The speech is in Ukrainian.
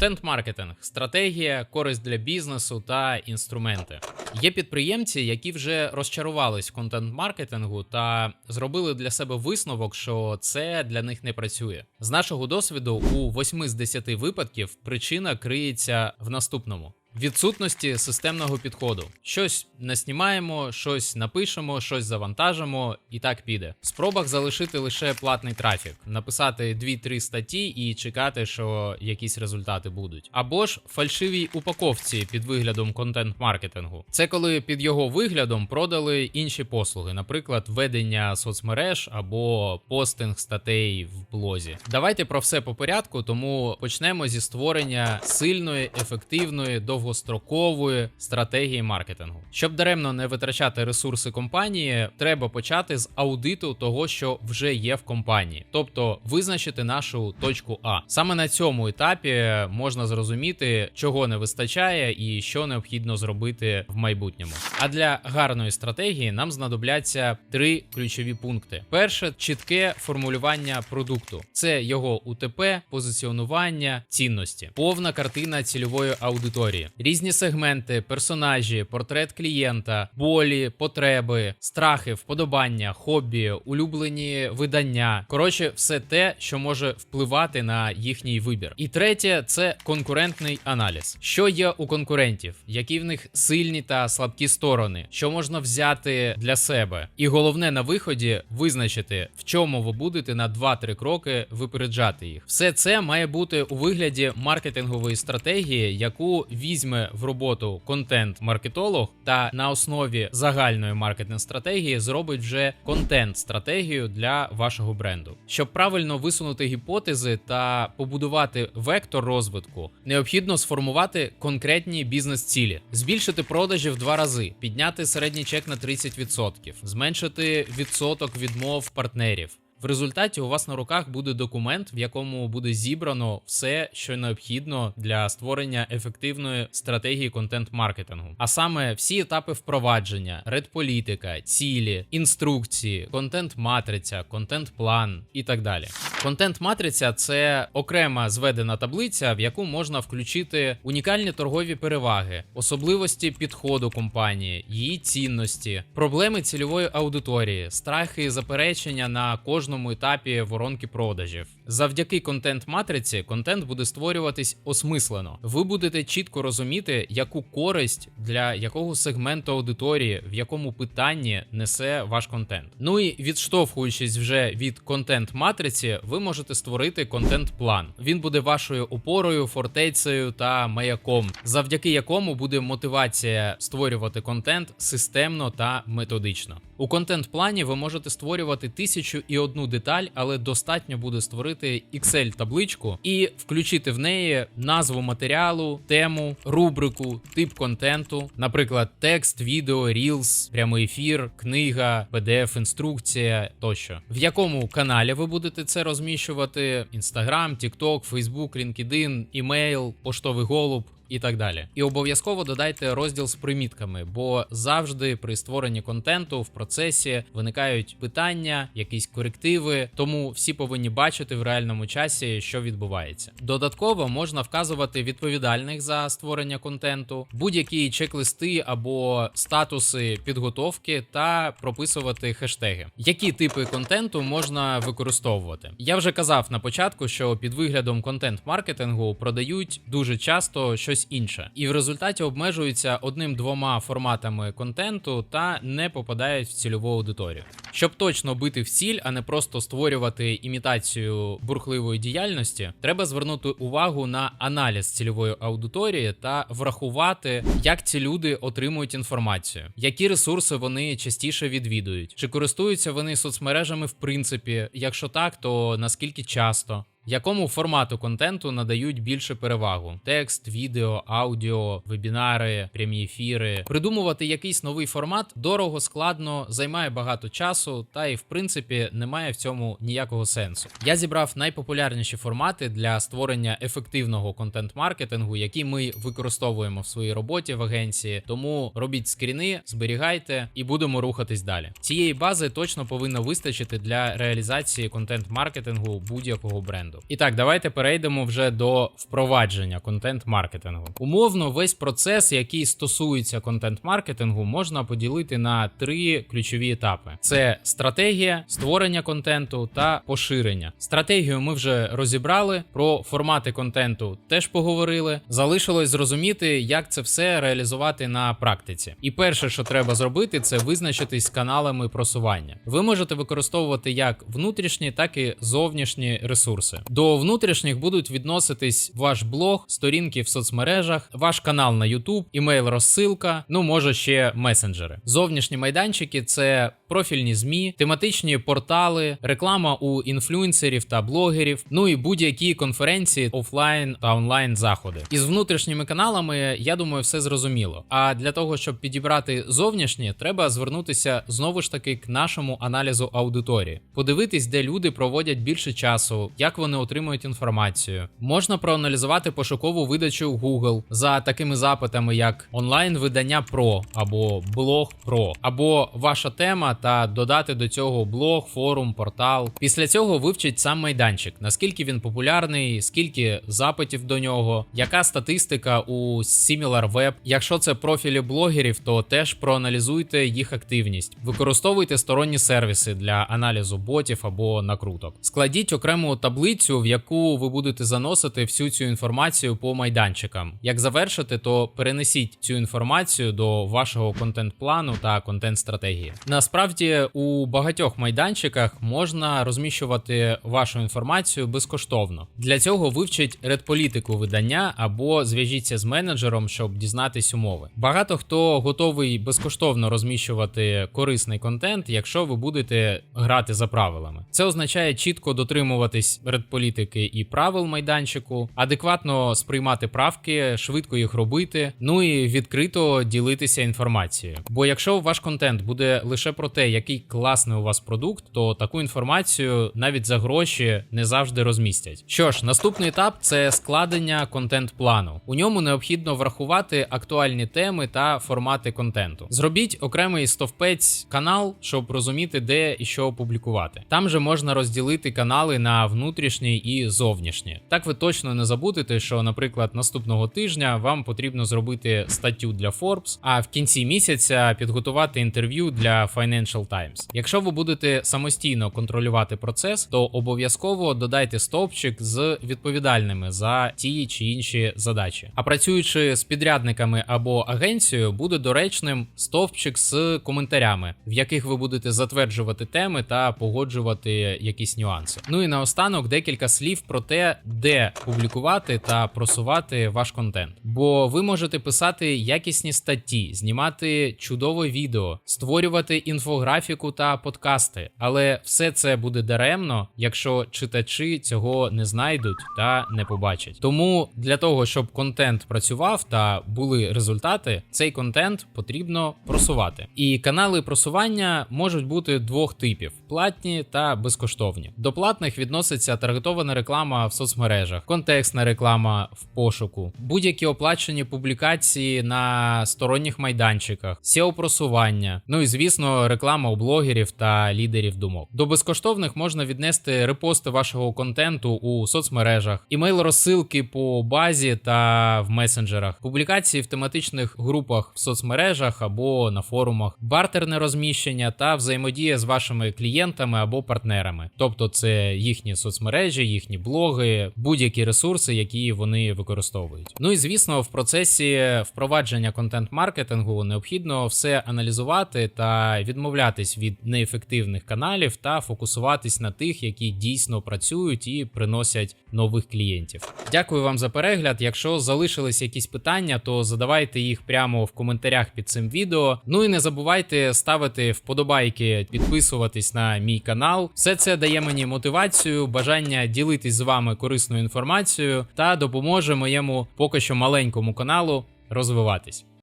Контент-маркетинг, стратегія, користь для бізнесу та інструменти. Є підприємці, які вже розчарувались в контент-маркетингу та зробили для себе висновок, що це для них не працює. З нашого досвіду, у 8 з 10 випадків причина криється в наступному. Відсутності системного підходу. Щось наснімаємо, щось напишемо, щось завантажимо, і так піде. В спробах залишити лише платний трафік, написати 2-3 статті і чекати, що якісь результати будуть. Або ж фальшивій упаковці під виглядом контент-маркетингу. Це коли під його виглядом продали інші послуги, наприклад, ведення соцмереж або постинг статей в блозі. Давайте про все по порядку, тому почнемо зі створення сильної, ефективної, довгострокової стратегії маркетингу. Щоб даремно не витрачати ресурси компанії, треба почати з аудиту того, що вже є в компанії, тобто визначити нашу точку А. Саме на цьому етапі можна зрозуміти, чого не вистачає і що необхідно зробити в майбутньому. А для гарної стратегії нам знадобляться три ключові пункти: перше чітке формулювання продукту, це його УТП, позиціонування, цінності, повна картина цільової аудиторії, різні сегменти, персонажі, портрет клієнта, болі, потреби, страхи, вподобання, хобі, улюблені видання. Коротше, все те, що може впливати на їхній вибір. І третє це конкурентний аналіз. Що є у конкурентів, які в них сильні та слабкі сторони, що можна взяти для себе. І головне на виході визначити, в чому ви будете на 2-3 кроки випереджати їх. Все це має бути у вигляді маркетингової стратегії, яку візьме в роботу контент-маркетолог та на основі загальної маркетинг стратегії зробить вже контент-стратегію для вашого бренду. Щоб правильно висунути гіпотези та побудувати вектор розвитку, необхідно сформувати конкретні бізнес-цілі, збільшити продажі в два рази, підняти середній чек на 30%, зменшити відсоток відмов партнерів. В результаті у вас на руках буде документ, в якому буде зібрано все, що необхідно для створення ефективної стратегії контент-маркетингу. А саме всі етапи впровадження, редполітика, цілі, інструкції, контент-матриця, контент-план і так далі. Контент-матриця це окрема зведена таблиця, в яку можна включити унікальні торгові переваги, особливості підходу компанії, її цінності, проблеми цільової аудиторії, страхи і заперечення на кожному етапі воронки продажів. Завдяки контент-матриці контент буде створюватись осмислено. Ви будете чітко розуміти, яку користь для якого сегменту аудиторії, в якому питанні несе ваш контент. Ну і відштовхуючись вже від контент-матриці, ви можете створити контент-план. Він буде вашою опорою, фортецею та маяком, завдяки якому буде мотивація створювати контент системно та методично. У контент-плані ви можете створювати тисячу і одну деталь, але достатньо буде створити Excel-табличку і включити в неї назву матеріалу, тему, рубрику, тип контенту, наприклад, текст, відео, Reels, прямий ефір, книга, PDF, інструкція тощо. В якому каналі ви будете це розміщувати: Instagram, TikTok, Facebook, LinkedIn, email, поштовий голуб і так далі. І обов'язково додайте розділ з примітками, бо завжди при створенні контенту в процесі виникають питання, якісь корективи, тому всі повинні бачити в реальному часі, що відбувається. Додатково можна вказувати відповідальних за створення контенту, будь-які чек-листи або статуси підготовки та прописувати хештеги. Які типи контенту можна використовувати? Я вже казав на початку, що під виглядом контент-маркетингу продають дуже часто щось інше, і в результаті обмежуються одним-двома форматами контенту та не попадають в цільову аудиторію. Щоб точно бити в ціль, а не просто створювати імітацію бурхливої діяльності, треба звернути увагу на аналіз цільової аудиторії та врахувати, як ці люди отримують інформацію, які ресурси вони частіше відвідують, чи користуються вони соцмережами в принципі. Якщо так, то наскільки часто. Якому формату контенту надають більше перевагу: текст, відео, аудіо, вебінари, прямі ефіри. Придумувати якийсь новий формат дорого, складно, займає багато часу, та і в принципі немає в цьому ніякого сенсу. Я зібрав найпопулярніші формати для створення ефективного контент-маркетингу, які ми використовуємо в своїй роботі в агенції. Тому робіть скріни, зберігайте і будемо рухатись далі. Цієї бази точно повинно вистачити для реалізації контент-маркетингу будь-якого бренду. І так, давайте перейдемо вже до впровадження контент-маркетингу. Умовно, весь процес, який стосується контент-маркетингу, можна поділити на три ключові етапи: це стратегія, створення контенту та поширення. Стратегію ми вже розібрали. Про формати контенту теж поговорили. Залишилось зрозуміти, як це все реалізувати на практиці. І перше, що треба зробити, це визначитись каналами просування. Ви можете використовувати як внутрішні, так і зовнішні ресурси. До внутрішніх будуть відноситись ваш блог, сторінки в соцмережах, ваш канал на YouTube, імейл розсилка, ну може ще месенджери. Зовнішні майданчики це профільні змі, тематичні портали, реклама у інфлюенсерів та блогерів, ну і будь-які конференції, офлайн та онлайн заходи. Із внутрішніми каналами, я думаю, все зрозуміло. А для того, щоб підібрати зовнішні, треба звернутися знову ж таки к нашому аналізу аудиторії, подивитись, де люди проводять більше часу, як вони отримують інформацію. Можна проаналізувати пошукову видачу Google за такими запитами, як онлайн-видання про або блог про, або ваша тема, та додати до цього блог, форум, портал. Після цього вивчить сам майданчик, наскільки він популярний, скільки запитів до нього, яка статистика у SimilarWeb. Якщо це профілі блогерів, то теж проаналізуйте їх активність. Використовуйте сторонні сервіси для аналізу ботів або накруток. Складіть окрему таблицю, в яку ви будете заносити всю цю інформацію по майданчикам. Як завершити, то перенесіть цю інформацію до вашого контент-плану та контент-стратегії. Насправді у багатьох майданчиках можна розміщувати вашу інформацію безкоштовно. Для цього вивчіть редполітику видання або зв'яжіться з менеджером, щоб дізнатись умови. Багато хто готовий безкоштовно розміщувати корисний контент, якщо ви будете грати за правилами. Це означає чітко дотримуватись редполітики і правил майданчику, адекватно сприймати правки, швидко їх робити, ну і відкрито ділитися інформацією. Бо якщо ваш контент буде лише про те, який класний у вас продукт, то таку інформацію навіть за гроші не завжди розмістять. Що ж, наступний етап це складення контент-плану. У ньому необхідно врахувати актуальні теми та формати контенту. Зробіть окремий стовпець канал, щоб розуміти, де і що опублікувати. Там же можна розділити канали на внутрішні і зовнішні. Так ви точно не забудете, що, наприклад, наступного тижня вам потрібно зробити статтю для Forbes, а в кінці місяця підготувати інтерв'ю для Financial Times. Якщо ви будете самостійно контролювати процес, то обов'язково додайте стовпчик з відповідальними за ті чи інші задачі. А працюючи з підрядниками або агенцією, буде доречним стовпчик з коментарями, в яких ви будете затверджувати теми та погоджувати якісь нюанси. Ну і наостанок декілька слів про те, де публікувати та просувати ваш контент. Бо ви можете писати якісні статті, знімати чудове відео, створювати інфографіку та подкасти, але все це буде даремно, якщо читачі цього не знайдуть та не побачать. Тому для того, щоб контент працював та були результати, цей контент потрібно просувати. І канали просування можуть бути двох типів: платні та безкоштовні. До платних відноситься таргетована реклама в соцмережах, контекстна реклама в пошуку, будь-які оплачені публікації на сторонніх майданчиках, SEO просування. Ну і звісно, реклама у блогерів та лідерів думок. До безкоштовних можна віднести репости вашого контенту у соцмережах, імейл розсилки по базі та в месенджерах, публікації в тематичних групах в соцмережах або на форумах, бартерне розміщення та взаємодія з вашими клієнтами або партнерами, тобто це їхні соцмережі, їхні блоги, будь-які ресурси, які вони використовують. Ну і звісно, в процесі впровадження контент-маркетингу необхідно все аналізувати та відмовлятись від неефективних каналів та фокусуватись на тих, які дійсно працюють і приносять нових клієнтів. Дякую вам за перегляд. Якщо залишились якісь питання, то задавайте їх прямо в коментарях під цим відео. Ну і не забувайте ставити вподобайки, підписуватись на мій канал. Все це дає мені мотивацію, ділитись з вами корисною інформацією та допоможе моєму поки що маленькому каналу розвиватись.